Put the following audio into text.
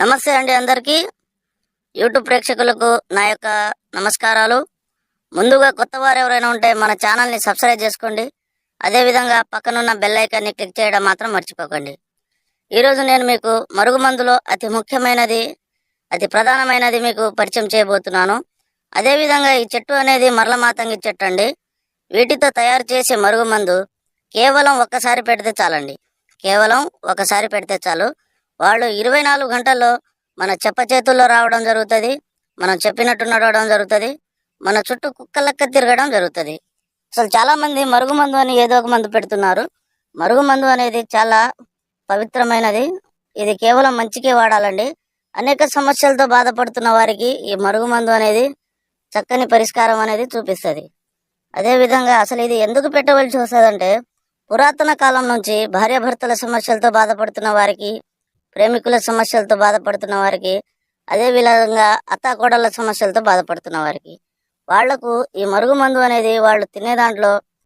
నమస్తే అండి అందరికీ. యూట్యూబ్ ప్రేక్షకులకు నా యొక్క నమస్కారాలు. ముందుగా కొత్త వారు ఎవరైనా ఉంటే మన ఛానల్ని సబ్స్క్రైబ్ చేసుకోండి. అదేవిధంగా పక్కనున్న బెల్ ఐకాన్ని క్లిక్ చేయడం మాత్రం మర్చిపోకండి. ఈరోజు నేను మీకు మరుగుమందులో అతి ముఖ్యమైనది అతి ప్రధానమైనది మీకు పరిచయం చేయబోతున్నాను. అదేవిధంగా ఈ చెట్టు అనేది మరలమాతంగి చెట్టు అండి. వీటితో తయారు చేసే మరుగుమందు కేవలం ఒక్కసారి పెడితే చాలండి. కేవలం ఒకసారి పెడితే చాలు. వాళ్ళు ఇరవై నాలుగు గంటల్లో మన చెప్ప చేతుల్లో రావడం జరుగుతుంది మనం చెప్పినట్టు నడవడం జరుగుతుంది మన చుట్టూ కుక్కలక్క తిరగడం జరుగుతుంది. అసలు చాలా మంది మరుగుమందు అని ఏదో ఒక మందు పెడుతున్నారు. మరుగుమందు అనేది చాలా పవిత్రమైనది. ఇది కేవలం మంచికే వాడాలండి. అనేక సమస్యలతో బాధపడుతున్న వారికి ఈ మరుగుమందు అనేది చక్కని పరిష్కారం అనేది చూపిస్తుంది. అదేవిధంగా అసలు ఇది ఎందుకు పెట్టవలసి వస్తుందంటే పురాతన కాలం నుంచి భార్యాభర్తల సమస్యలతో బాధపడుతున్న వారికి ప్రేమికుల సమస్యలతో బాధపడుతున్న వారికి అదే విధంగా అత్తాకోడళ్ళ సమస్యలతో బాధపడుతున్న వారికి. వాళ్ళకు ఈ మరుగుమందు అనేది వాళ్ళు తినే దాంట్లో